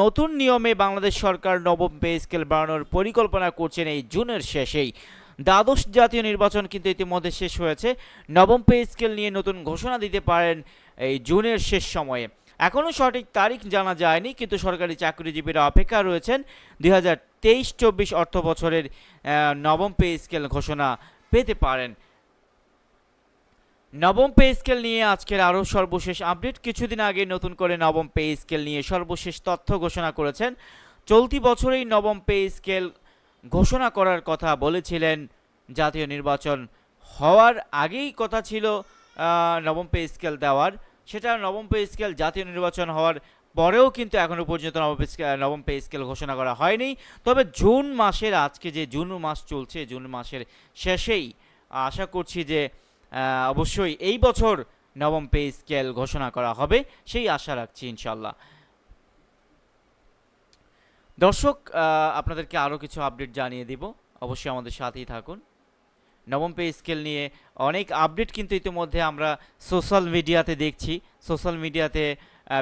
নতুন নিয়মে বাংলাদেশ সরকার নবম পে স্কেল বাড়ানোর পরিকল্পনা করছেন এই জুনের শেষেই। দ্বাদশ জাতীয় নির্বাচন কিন্তু ইতিমধ্যে শেষ হয়েছে। নবম পে স্কেল নিয়ে নতুন ঘোষণা দিতে পারেন এই জুনের শেষ সময়ে। এখনও সঠিক তারিখ জানা যায়নি, কিন্তু সরকারি চাকরিজীবীরা অপেক্ষা রয়েছেন দুই হাজার তেইশ চব্বিশ অর্থ বছরের নবম পে স্কেল ঘোষণা পেতে পারেন। নবম পে স্কেল নিয়ে আজকের আরও সর্বশেষ আপডেট। কিছুদিন আগে নতুন করে নবম পে স্কেল নিয়ে সর্বশেষ তথ্য ঘোষণা করেছেন। চলতি বছরেই নবম পে স্কেল ঘোষণা করার কথা বলেছিলেন জাতীয় নির্বাচন হওয়ার আগেই কথা ছিল নবম পে স্কেল দেওয়ার। সেটা নবম পে স্কেল জাতীয় নির্বাচন হওয়ার পরেও কিন্তু এখনও পর্যন্ত নবম নবম পে স্কেল ঘোষণা করা হয়নি। তবে জুন মাসের, আজকে যে জুন মাস চলছে, জুন মাসের শেষেই আশা করছি যে অবশ্যই এই বছর নবম পে স্কেল ঘোষণা করা হবে, সেই আশা রাখছি ইনশাল্লাহ দর্শক আপনাদেরকে আরও কিছু আপডেট জানিয়ে দিব। অবশ্যই আমাদের সাথেই থাকুন। নবম পে স্কেল নিয়ে অনেক আপডেট কিন্তু ইতিমধ্যে আমরা সোশ্যাল মিডিয়াতে দেখছি। সোশ্যাল মিডিয়াতে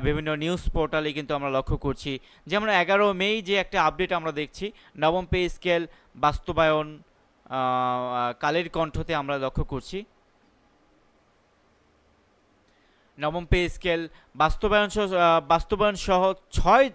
বিভিন্ন নিউজ পোর্টালে কিন্তু আমরা লক্ষ্য করছি। যেমন এগারো মেই যে একটা আপডেট আমরা দেখছি, নবম পে স্কেল বাস্তবায়ন কালের কণ্ঠতে আমরা লক্ষ্য করছি। নবম পে স্কেল বাস্তবায়ন বাস্তবায়ন সহ ছয়